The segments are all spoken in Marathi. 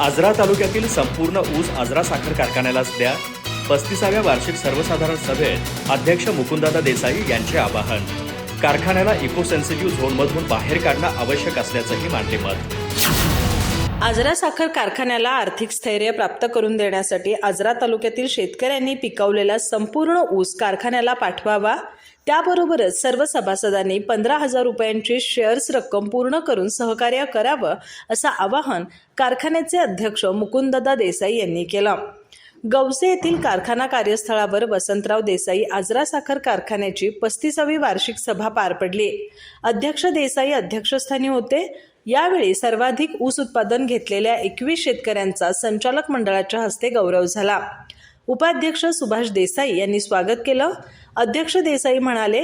आजरा तालुक्यातील संपूर्ण ऊस आजरा साखर कारखान्यालाच द्या. पस्तीसाव्या वार्षिक सर्वसाधारण सभेत अध्यक्ष मुकुंदादा देसाई यांचे आवाहन. कारखान्याला इको सेन्सिटिव्ह झोनमधून बाहेर काढणं आवश्यक असल्याचंही मानले मत. आजरा साखर कारखान्याला आर्थिक स्थैर्य प्राप्त करून देण्यासाठी आजरा तालुक्यातील शेतकऱ्यांनी पिकवलेला संपूर्ण ऊस कारखान्याला पाठवावा. त्याबरोबरच सर्व सभासदांनी पंधरा हजार रुपयांची शेअर्स रक्कम पूर्ण करून सहकार्य करावं असं आवाहन कारखान्याचे अध्यक्ष मुकुंददा देसाई यांनी केलं. गवसे येथील कारखाना कार्यस्थळावर वसंतराव देसाई आजरा साखर कारखान्याची पस्तीसावी वार्षिक सभा पार पडली. अध्यक्ष देसाई अध्यक्षस्थानी होते. यावेळी सर्वाधिक ऊस उत्पादन घेतलेल्या एकवीस शेतकऱ्यांचा संचालक मंडळाच्या हस्ते गौरव झाला. उपाध्यक्ष सुभाष देसाई यांनी स्वागत केलं. अध्यक्ष देसाई म्हणाले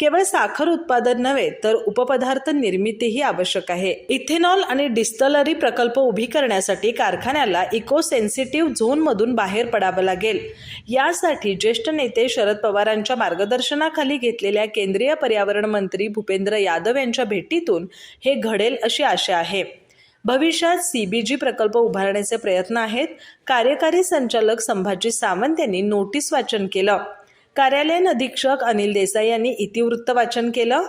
केवळ साखर उत्पादन नव्हे तर उपपदार्थ निर्मितीही आवश्यक आहे. इथेनॉल आणि डिस्टलरी प्रकल्प उभी करण्यासाठी कारखान्याला इको सेन्सिटिव्ह झोनमधून बाहेर पडावं लागेल. यासाठी ज्येष्ठ नेते शरद पवारांच्या मार्गदर्शनाखाली घेतलेल्या केंद्रीय पर्यावरण मंत्री भूपेंद्र यादव यांच्या भेटीतून हे घडेल अशी आशा आहे. भविष्यात सीबीजी प्रकल्प उभारण्याचे प्रयत्न आहेत. कार्यकारी संचालक संभाजी सावंत यांनी नोटीस वाचन केलं. कार्यालयीन अधीक्षक अनिल देसाई यांनी इतिवृत्त वाचन केलं.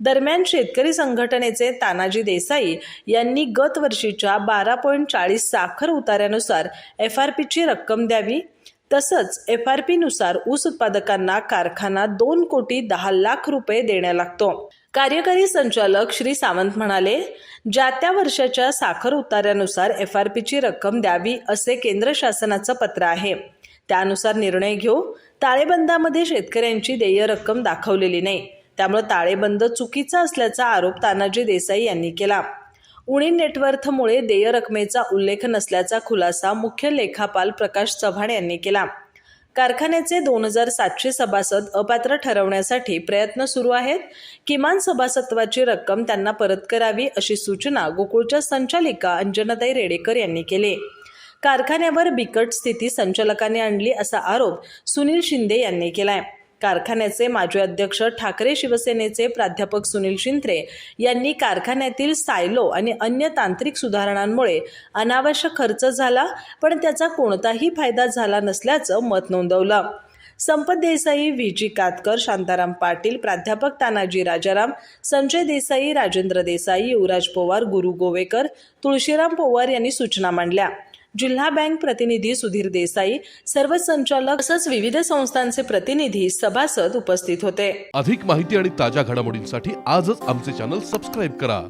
दरम्यान शेतकरी संघटनेचे तानाजी देसाई यांनी गत वर्षीच्या बारा पॉईंट चाळीस साखर उतार्यानुसार एफ आर पीची रक्कम द्यावी. तसंच एफ आर पीनुसार ऊस उत्पादकांना कारखाना दोन कोटी दहा लाख रुपये देण्या लागतो. कार्यकारी संचालक श्री सावंत म्हणाले ज्या त्या वर्षाच्या साखर उतार्यानुसार एफ आर पीची रक्कम द्यावी असे केंद्र शासनाचं पत्र आहे. त्यानुसार निर्णय घेऊ. ताळेबंदामध्ये शेतकऱ्यांची देय रक्कम दाखवलेली नाही. त्यामुळे ताळेबंद चुकीचा असल्याचा आरोप तानाजी देसाई यांनी केला. उणी नेटवर्थमुळे देय रकमेचा उल्लेख नसल्याचा खुलासा मुख्य लेखापाल प्रकाश चव्हाण यांनी केला. कारखान्याचे दोन हजार सातशे सभासद अपात्र ठरवण्यासाठी प्रयत्न सुरू आहेत. किमान सभासत्वाची रक्कम त्यांना परत करावी अशी सूचना गोकुळच्या संचालिका अंजनाताई रेडेकर यांनी केली. कारखान्यावर बिकट स्थिती संचालकाने आणली असा आरोप सुनील शिंदे यांनी केलाय. कारखान्याचे माजी अध्यक्ष ठाकरे शिवसेनेचे प्राध्यापक सुनील शिंत्रे यांनी कारखान्यातील सायलो आणि अन्य तांत्रिक सुधारणांमुळे अनावश्यक खर्च झाला पण त्याचा कोणताही फायदा झाला नसल्याचं मत नोंदवलं. संपत देसाई व्ही जी कातकर शांताराम पाटील प्राध्यापक तानाजी राजाराम संजय देसाई राजेंद्र देसाई युवराज पवार गुरु गोवेकर तुळशीराम पवार यांनी सूचना मांडल्या. जिल्हा बँक प्रतिनिधी सुधीर देसाई सर्व संचालक तसंच विविध संस्थांचे प्रतिनिधी सभासद उपस्थित होते. अधिक माहिती आणि ताज्या घडामोडींसाठी आजच आमचे चॅनल सबस्क्राईब करा.